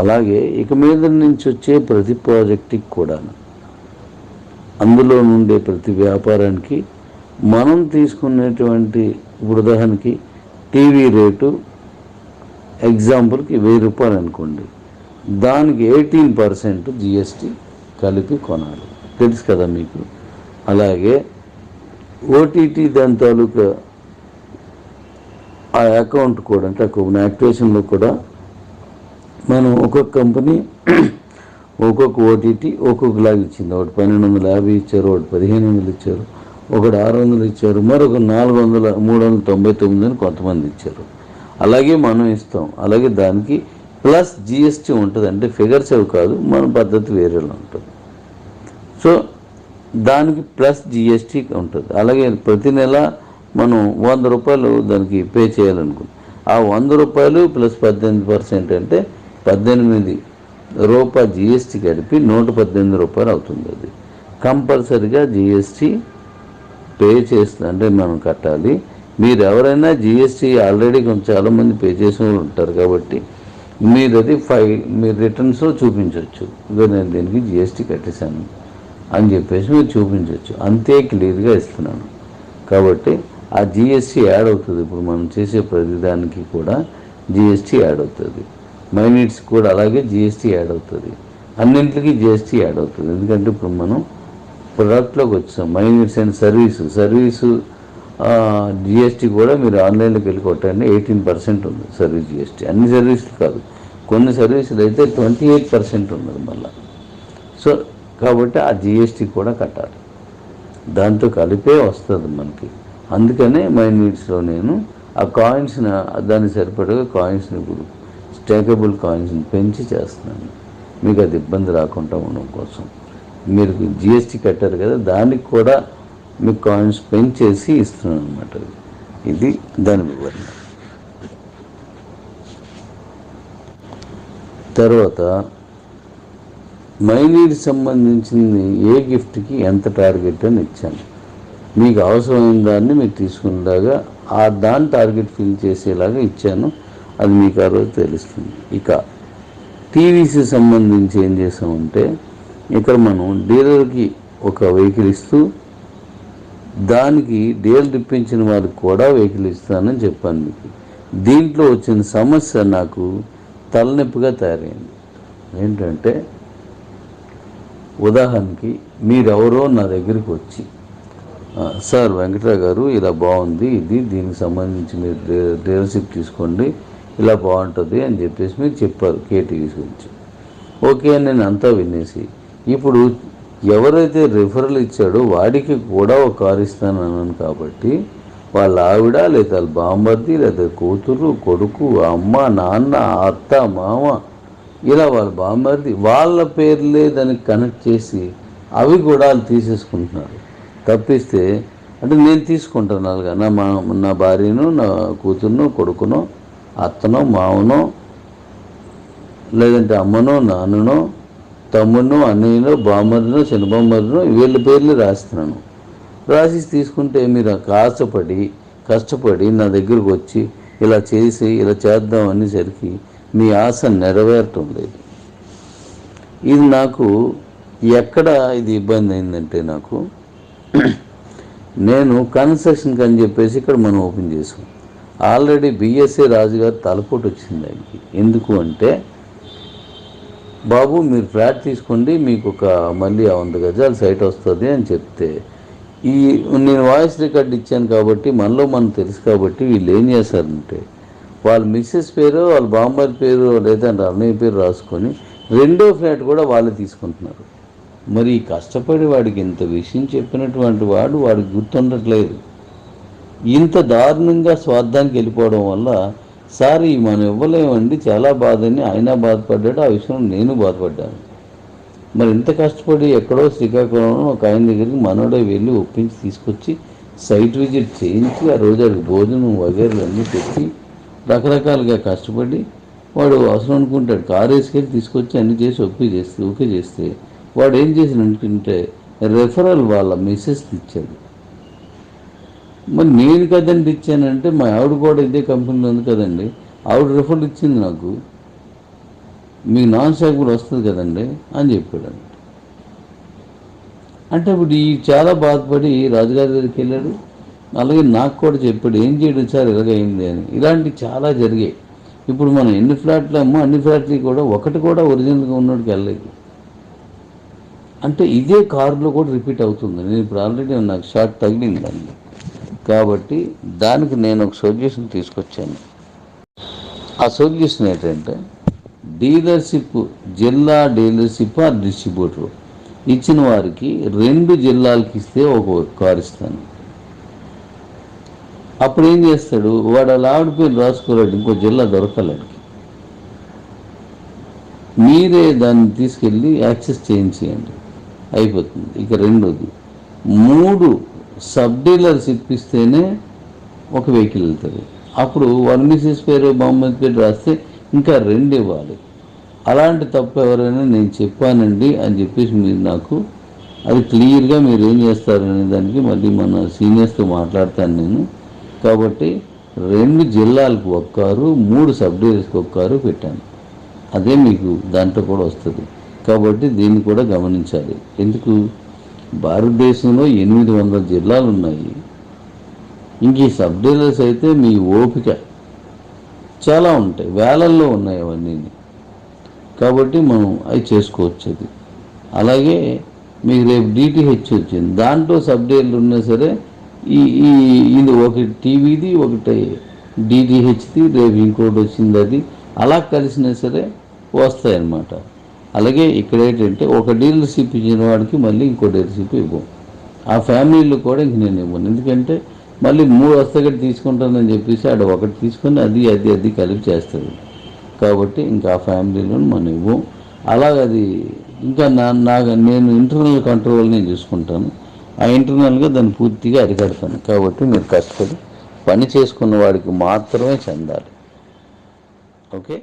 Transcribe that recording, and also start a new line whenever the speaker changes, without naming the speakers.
అలాగే ఇక మీద నుంచి వచ్చే ప్రతి ప్రాజెక్టుకి కూడా అందులో నుండే ప్రతి వ్యాపారానికి మనం తీసుకునేటువంటి ఇప్పుడు ఉదాహరణకి టీవీ రేటు ఎగ్జాంపుల్కి వెయ్యి రూపాయలు అనుకోండి. దానికి ఎయిటీన్ పర్సెంట్ జిఎస్టీ కలిపి కొనాలి. తెలుసు కదా మీకు? అలాగే ఓటీటీ దాని తాలూకా ఆ అకౌంట్ కూడా అంటే అకౌంట్ యాక్టివేషన్లో కూడా మనం ఒక్కొక్క కంపెనీ ఒక్కొక్క ఓటీటీ ఒక్కొక్క లాగా ఇచ్చింది. ఒకటి పన్నెండు వందల యాభై ఇచ్చారు ఒకటి పదిహేను వందలు ఇచ్చారు ఒకటి ఆరు వందలు ఇచ్చారు మరొక నాలుగు వందల మూడు వందల తొంభై తొమ్మిది అని కొంతమంది ఇచ్చారు. అలాగే మనం ఇస్తాం. అలాగే దానికి ప్లస్ జిఎస్టీ ఉంటుంది. అంటే ఫిగర్స్ అవి కాదు మన పద్ధతి వేరేలా ఉంటుంది. సో దానికి ప్లస్ జిఎస్టీ ఉంటుంది. అలాగే ప్రతి నెల మనం వంద రూపాయలు దానికి పే చేయాలనుకుంటాం ఆ వంద రూపాయలు ప్లస్ పద్దెనిమిది పర్సెంట్ అంటే పద్దెనిమిది రూపాయ జిఎస్టీ కలిపి నూట పద్దెనిమిది రూపాయలు అవుతుంది అది. కంపల్సరిగా జిఎస్టీ పే చేస్తుంది. అంటే మనం కట్టాలి. మీరు ఎవరైనా జిఎస్టీ ఆల్రెడీ కొంచెం చాలామంది పే చేసిన వాళ్ళు ఉంటారు కాబట్టి మీరు అది ఫైవ్ మీరు రిటర్న్స్లో చూపించవచ్చు. ఇదో నేను దీనికి జిఎస్టీ కట్టేశాను అని చెప్పేసి మీరు చూపించవచ్చు. అంతే క్లియర్గా ఇస్తున్నాను. కాబట్టి ఆ జిఎస్టీ యాడ్ అవుతుంది. ఇప్పుడు మనం చేసే ప్రతిదానికి కూడా జిఎస్టీ యాడ్ అవుతుంది. మైనిట్స్ కూడా అలాగే జిఎస్టీ యాడ్ అవుతుంది. అన్నింటికి జిఎస్టీ యాడ్ అవుతుంది. ఎందుకంటే ఇప్పుడు మనం ప్రొడక్ట్లోకి వచ్చాం. మైనిట్స్ అండ్ సర్వీసు సర్వీసు జిఎస్టీ కూడా మీరు ఆన్లైన్లోకి వెళ్ళి కొట్టండి. ఎయిటీన్ పర్సెంట్ ఉంది సర్వీస్ జిఎస్టీ అన్ని సర్వీసులు కాదు. కొన్ని సర్వీసులు అయితే ట్వంటీ ఎయిట్ పర్సెంట్ ఉన్నది మళ్ళీ. సో కాబట్టి ఆ జిఎస్టీ కూడా కట్టాలి. దాంతో కలిపే వస్తుంది మనకి. అందుకనే మైనీట్స్లో నేను ఆ కాయిన్స్ని దానికి సరిపడగా కాయిన్స్ని ఇప్పుడు స్టేకబుల్ కాయిన్స్ని పెంచి చేస్తున్నాను. మీకు అది ఇబ్బంది రాకుండా ఉండడం కోసం. మీరు జిఎస్టీ కట్టారు కదా దానికి కూడా మీకు కాయిన్స్ పెంచేసి ఇస్తున్నాను అనమాట ఇది దాని వివరణ. తర్వాత మైనీకి సంబంధించింది ఏ గిఫ్ట్కి ఎంత టార్గెట్ అని ఇచ్చాను. మీకు అవసరమైన దాన్ని మీరు తీసుకునేలాగా ఆ దాని టార్గెట్ ఫిల్ చేసేలాగా ఇచ్చాను. అది మీకు ఆ రోజు తెలుస్తుంది. ఇక టీవీసీ సంబంధించి ఏం చేసామంటే ఇక్కడ మనం డీలర్కి ఒక వెహికల్ ఇస్తూ దానికి డీలర్ ఇప్పించిన వారికి కూడా వెహికల్ ఇస్తానని చెప్పాను మీకు. దీంట్లో వచ్చిన సమస్య నాకు తలనొప్పిగా తయారైంది. ఏంటంటే ఉదాహరణకి మీరెవరో నా దగ్గరికి వచ్చి సార్ వెంకటరావు గారు ఇలా బాగుంది ఇది దీనికి సంబంధించి మీరు డీలర్షిప్ తీసుకోండి ఇలా బాగుంటుంది అని చెప్పేసి మీరు చెప్పారు కేటీవీస్ గురించి. ఓకే అని నేను అంతా వినేసి ఇప్పుడు ఎవరైతే రిఫరల్ ఇచ్చాడో వాడికి కూడా ఒక కారు ఇస్తాను అన్నాను కాబట్టి వాళ్ళ ఆవిడ లేదా వాళ్ళ బామ్మర్ది లేదా కూతురు కొడుకు అమ్మ నాన్న అత్త మామ ఇలా వాళ్ళ బామ్మర్ది వాళ్ళ పేర్లే దానికి కనెక్ట్ చేసి అవి కూడా వాళ్ళు తీసేసుకుంటున్నారు. తప్పిస్తే అంటే నేను తీసుకుంటాను అలాగా నా మా నా భార్యను నా కూతురును కొడుకును అత్తనో మావనో లేదంటే అమ్మనో నాన్ననో తమ్ముడినో అన్నయ్యనో బామ్మరినో చిన్నబామ్మరినో వీళ్ళ పేర్లు రాస్తున్నాను. రాసి తీసుకుంటే మీరు కాసపడి కష్టపడి నా దగ్గరకు వచ్చి ఇలా చేసి ఇలా చేద్దాం అనేసరికి మీ ఆశ నెరవేరటం లేదు ఇది నాకు ఎక్కడ ఇది ఇబ్బంది అయిందంటే నాకు నేను కన్స్ట్రక్షన్కి అని చెప్పేసి ఇక్కడ మనం ఓపెన్ చేసుకున్నాం ఆల్రెడీ బిఎస్ఏ రాజు గారు తలపోటు వచ్చింది ఆయనకి. ఎందుకు అంటే బాబు మీరు ఫ్లాట్ తీసుకోండి మీకు ఒక మళ్ళీ వంద గజాలు సైట్ వస్తుంది అని చెప్తే ఈ నేను వాయిస్ రికార్డ్ ఇచ్చాను కాబట్టి మనలో మనం తెలుసు కాబట్టి వీళ్ళు ఏం చేశారంటే వాళ్ళ మిస్సెస్ పేరు వాళ్ళ బాంబర్ పేరు లేదా అన్నయ్య పేరు రాసుకొని రెండో ఫ్లాట్ కూడా వాళ్ళే తీసుకుంటున్నారు. మరి కష్టపడి వాడికి ఇంత విషయం చెప్పినటువంటి వాడు వాడికి గుర్తుండట్లేదు. ఇంత దారుణంగా స్వార్థానికి వెళ్ళిపోవడం వల్ల సార్ మనం ఇవ్వలేమండి చాలా బాధని ఆయన బాధపడ్డాడు ఆ విషయం నేను బాధపడ్డాను. మరి ఇంత కష్టపడి ఎక్కడో శ్రీకాకుళంలో ఒక ఆయన దగ్గరికి మనోడే వెళ్ళి ఒప్పించి తీసుకొచ్చి సైట్ విజిట్ చేయించి ఆ రోజు వాడికి భోజనం వగేరలు అన్నీ పెట్టి రకరకాలుగా కష్టపడి వాడు అవసరం అనుకుంటాడు. కారు వేసుకెళ్ళి తీసుకొచ్చి అన్ని చేసి ఒప్పి చేస్తే ఓకే చేస్తే వాడు ఏం చేసిన అనుకుంటే రెఫరల్ వాళ్ళ మిస్సెస్కి ఇచ్చాడు. మరి నేను కదండి ఇచ్చానంటే మా ఆవిడ కూడా ఇదే కంపెనీలో ఉంది కదండి. ఆవిడ రిఫర్ ఇచ్చింది నాకు. మీకు నాన్ స్టాక్బుల్ వస్తుంది కదండి అని చెప్పాడు అంటే ఇప్పుడు ఈ చాలా బాధపడి రాజుగారి దగ్గరికి వెళ్ళాడు. అలాగే నాకు కూడా చెప్పాడు ఏం చేయడం సార్? ఇలాగైంది అని. ఇలాంటివి చాలా జరిగాయి. ఇప్పుడు మనం ఎన్ని ఫ్లాట్లు అమ్మో అన్ని ఫ్లాట్లకి కూడా ఒకటి కూడా ఒరిజినల్గా ఉన్నోడికి వెళ్ళలేదు. అంటే ఇదే కారులో కూడా రిపీట్ అవుతుంది. నేను ఇప్పుడు ఆల్రెడీ నాకు షార్ట్ తగిలింది దాన్ని కాబట్టి దానికి నేను ఒక సొల్యూషన్ తీసుకొచ్చాను. ఆ సొల్యూషన్ ఏంటంటే డీలర్షిప్ జిల్లా డీలర్షిప్ ఆ డిస్ట్రిబ్యూటర్. ఇచ్చిన వారికి రెండు జిల్లాలకి ఇస్తే ఒక కారు ఇస్తాను. అప్పుడు ఏం చేస్తాడు? వాడు అలా ఆవిడ రాసుకోలేడు ఇంకో జిల్లా దొరకలేడు మీరే దాన్ని తీసుకెళ్ళి యాక్సెస్ చేయించేయండి. అయిపోతుంది. ఇక రెండోది మూడు సబ్ డీలర్స్ ఇప్పిస్తేనే ఒక వెహికల్ వెళ్తుంది. అప్పుడు వన్ మిసెస్ పేరు మహమ్మద్ పేరు రాస్తే ఇంకా రెండు ఇవ్వాలి. అలాంటి తప్పు ఎవరైనా నేను చెప్పానండి అని చెప్పేసి మీరు నాకు అది క్లియర్గా మీరు ఏం చేస్తారనే దానికి మళ్ళీ మన సీనియర్స్తో మాట్లాడతాను నేను. కాబట్టి రెండు జిల్లాలకు ఒక్కారు మూడు సబ్ డీలర్స్కి ఒక్కారు పెట్టాను. అదే మీకు దాంట్లో కూడా వస్తుంది. కాబట్టి దీన్ని కూడా గమనించాలి. ఎందుకు? భారతదేశంలో ఎనిమిది వందల జిల్లాలు ఉన్నాయి ఇంక ఈ సబ్ డీలర్స్ అయితే మీ ఓపిక. చాలా ఉంటాయి. వేలల్లో ఉన్నాయి అవన్నీ కాబట్టి మనం అవి చేసుకోవచ్చు అది అలాగే మీకు రేపు డిటిహెచ్ వచ్చింది. దాంట్లో సబ్ డీలర్లు ఉన్నా సరే ఈ ఈ ఇది ఒకటి టీవీది ఒకటి డిటిహెచ్ది రేపు ఇంకోటి వచ్చింది అది. అలా కలిసినా సరే వస్తాయన్నమాట. అలాగే ఇక్కడ ఏంటంటే ఒక డీలర్షిప్ ఇచ్చిన వాడికి మళ్ళీ ఇంకో డీలర్షిప్ ఇవ్వం. ఆ ఫ్యామిలీలో కూడా ఇంక నేను ఇవ్వను. ఎందుకంటే మళ్ళీ మూడు వస్తాగట్టి తీసుకుంటానని చెప్పేసి ఆడ ఒకటి తీసుకొని అది అది అది కలిపి చేస్తుంది. కాబట్టి ఇంకా ఆ ఫ్యామిలీలో మనం ఇవ్వం. అలాగ అది ఇంకా నా నాకు నేను ఇంటర్నల్ కంట్రోల్ నేను చూసుకుంటాను. ఆ ఇంటర్నల్గా దాన్ని పూర్తిగా అరికడతాను. కాబట్టి మీరు కష్టపడి పని చేసుకున్న వాడికి మాత్రమే చెందాలి. ఓకే?